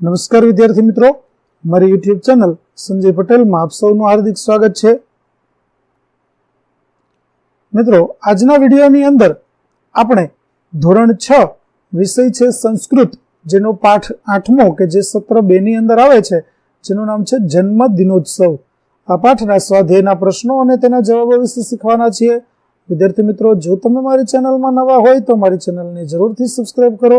નમસ્કાર વિદ્યાર્થી મિત્રો. મારી યુટ્યુબ ચેનલ સંજય પટેલમાં આપ સૌનું હાર્દિક સ્વાગત છે. મિત્રો, આજના વિડીયોની અંદર આપણે ધોરણ છ વિષય છે સંસ્કૃત, જેનો પાઠ આઠમો કે જે સત્ર બે ની અંદર આવે છે, જેનું નામ છે જન્મ દિનોત્સવ. આ પાઠના સ્વાધ્યાયના પ્રશ્નો અને તેના જવાબો વિશે શીખવાના છીએ. વિદ્યાર્થી મિત્રો, જો તમે મારી ચેનલમાં નવા હોય તો મારી ચેનલને જરૂરથી સબસ્ક્રાઈબ કરો.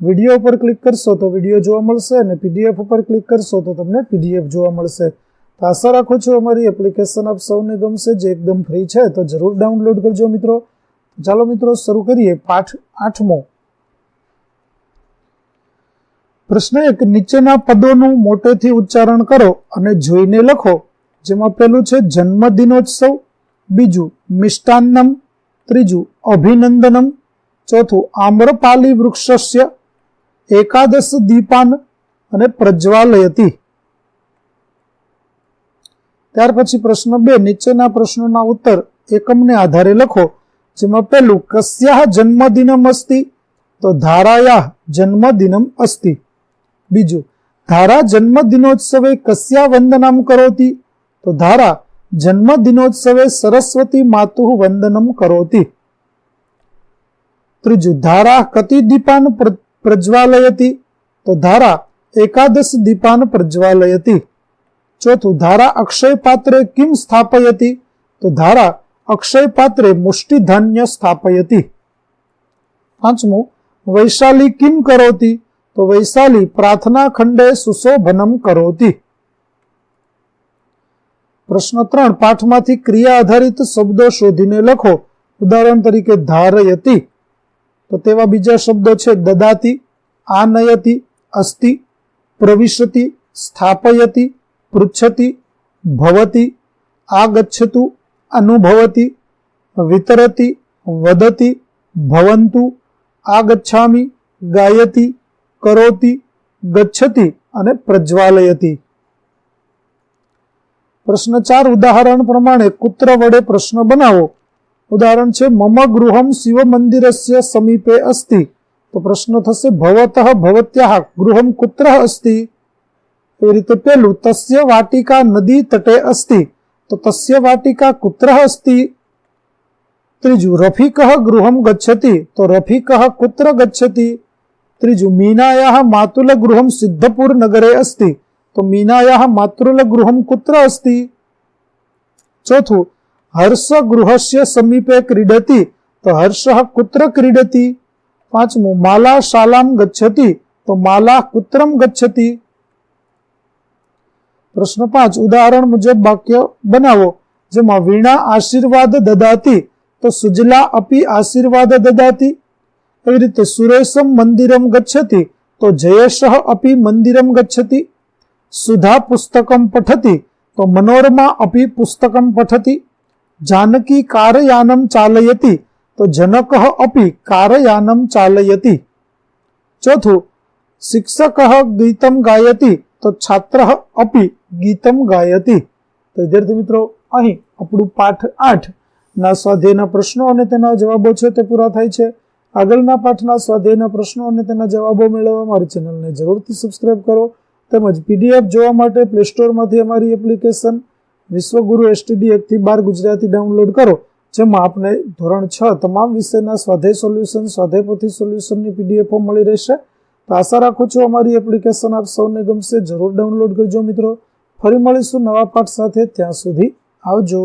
વીડિયો ઉપર ક્લિક કરશો તો વીડિયો જોવા મળશે અને પીડીએફ ઉપર ક્લિક કરશો તો તમને પીડીએફ જોવા મળશે. તો આશા રાખું છું અમારી એપ્લિકેશન આપ સૌને ગમશે, જે એકદમ ફ્રી છે, તો જરૂર ડાઉનલોડ કરજો મિત્રો. ચાલો મિત્રો, શરૂ કરીએ પાઠ આઠમો. પ્રશ્ન એક, નીચેના પદોનું મોટેથી ઉચ્ચારણ કરો અને જોઈને લખો. જેમાં પેલું છે, જન્મદિનોત્સવ, બીજું, મિષ્ટાન્નમ, ત્રીજું, અભિનંદનમ, ચોથું, આમ્રપાલી વૃક્ષસ્ય એકાદશ દીપાન અને પ્રજ્વાલયતી. ત્યાર પછી પ્રશ્ન બે, નીચેના પ્રશ્નોના ઉત્તર એકમને આધારે લખો, જેમાં પહેલું કસ્યા જન્મદિનમ અસ્તિ? તો ધારાયા જન્મદિનમ અસ્તિ. બીજું, ધારા જન્મદિનોત્સવે કસ્યા વંદનામ કરોતી? તો ધારા જન્મદિનોત્સવે સરસ્વતી માતુ વંદનમ કરોતી. ત્રીજું, ધારા કતિ દીપાન પ્રજ્વાલયતી, તો ધારા એકાદશ દીપાન પ્રજ્વાલયતી. ચોથું, ધારા અક્ષય પાત્રે કિમ સ્થાપયતી, તો ધારા અક્ષય પાત્રે મુષ્ટિધાન્ય સ્થાપયતી. પાંચમું, વૈશાલી કિમ કરોતી, તો વૈશાલી પ્રાર્થના ખંડે સુશોભનમ કરોતી. પ્રશ્ન ત્રણ, પાઠમાંથી ક્રિયા આધારિત શબ્દો શોધીને લખો. ઉદાહરણ તરીકે, ધારયતી. તો તેવા બીજા શબ્દો છે, દદાતી, આનયતી, અસ્તિ, પ્રવિશતી, સ્થાપયતી, પૃચ્છતી, ભવતી, આગચ્છતુ, અનુભવતી, વિતરતી, વદતી, ભવંતુ, આગચ્છામી, ગાયતી, કરોતી, ગચ્છતી અને પ્રજ્વાલયતી. પ્રશ્ન ચાર, ઉદાહરણ પ્રમાણે કુત્ર વડે પ્રશ્ન બનાવો. ઉદાહરણ છે મમ ગૃહમ શિવ મંદિરસ્ય સમીપે અસ્તિ તો પ્રશ્ન થશે ભવતઃ ભવત્યાહ ગૃહમ કુત્ર અસ્તિ એવી રીતે પેલું તસ્ય વાટિકા નદી તટે અસ્તિ તો તસ્ય વાટિકા કુત્ર અસ્તિ ત્રીજું રફીકઃ ગૃહમ ગચ્છતિ તો રફીકઃ કુત્ર ગચ્છતિ ત્રીજું મીનાયાહ માતુલ ગૃહમ સિદ્ધપુર નગરે અસ્તિ તો મીનાયાહ માતૃલ ગૃહમ કુત્ર અસ્તિ ચોથું હર્ષ ગૃહસ્ય સમીપે ક્રીડતી, તો હર્ષ કુત્ર ક્રીડતી. પાંચમું, માલા શાલામ ગચ્છતી, તો માલા કુત્રમ ગચ્છતી. પ્રશ્ન પાંચ, ઉદાહરણ મુજબ વાક્ય બનાવો, જેમાં વીણા આશીર્વાદ દદાતી, તો સુજલા અપી આશીર્વાદ દદાતી. એવી રીતે સુરેશમ મંદિરમ ગચ્છતી, તો જયેશ અપી મંદિરમ ગચ્છતી. સુધા પુસ્તકમ પઠતી, તો મનોરમા અપી પુસ્તકમ પઠતી. જાનકી કારયાનમ ચાલયતી તો જનક અપી કારયાનમ ચાલયતી ચોથું શિક્ષક ગીતમ ગાયતી તો છાત્ર અપી ગીતમ ગાયતી તો વિદ્યાર્થી મિત્રો અહીં આપણું પાઠ આઠ ના સ્વાધ્યાયના પ્રશ્નો અને તેના જવાબો છે તે પૂરા થાય છે આગળના પાઠના સ્વાધ્યાયના પ્રશ્નો અને તેના જવાબો મેળવવા મારી ચેનલને જરૂરથી સબસ્ક્રાઇબ કરો, તેમજ પીડીએફ જોવા માટે પ્લે સ્ટોરમાંથી અમારી એપ્લિકેશન વિશ્વગુરુ એસટીડી એકથી બાર ગુજરાતી ડાઉનલોડ કરો, જેમાં આપને ધોરણ છ તમામ વિષયના સ્વાધ્યાય સોલ્યુશન સ્વાધ્યાય સોલ્યુશનની પીડીએફો મળી રહેશે. તો આશા રાખું છું અમારી એપ્લિકેશન આપ સૌને ગમશે. જરૂર ડાઉનલોડ કરજો મિત્રો. ફરી મળીશું નવા પાઠ સાથે. ત્યાં સુધી આવજો.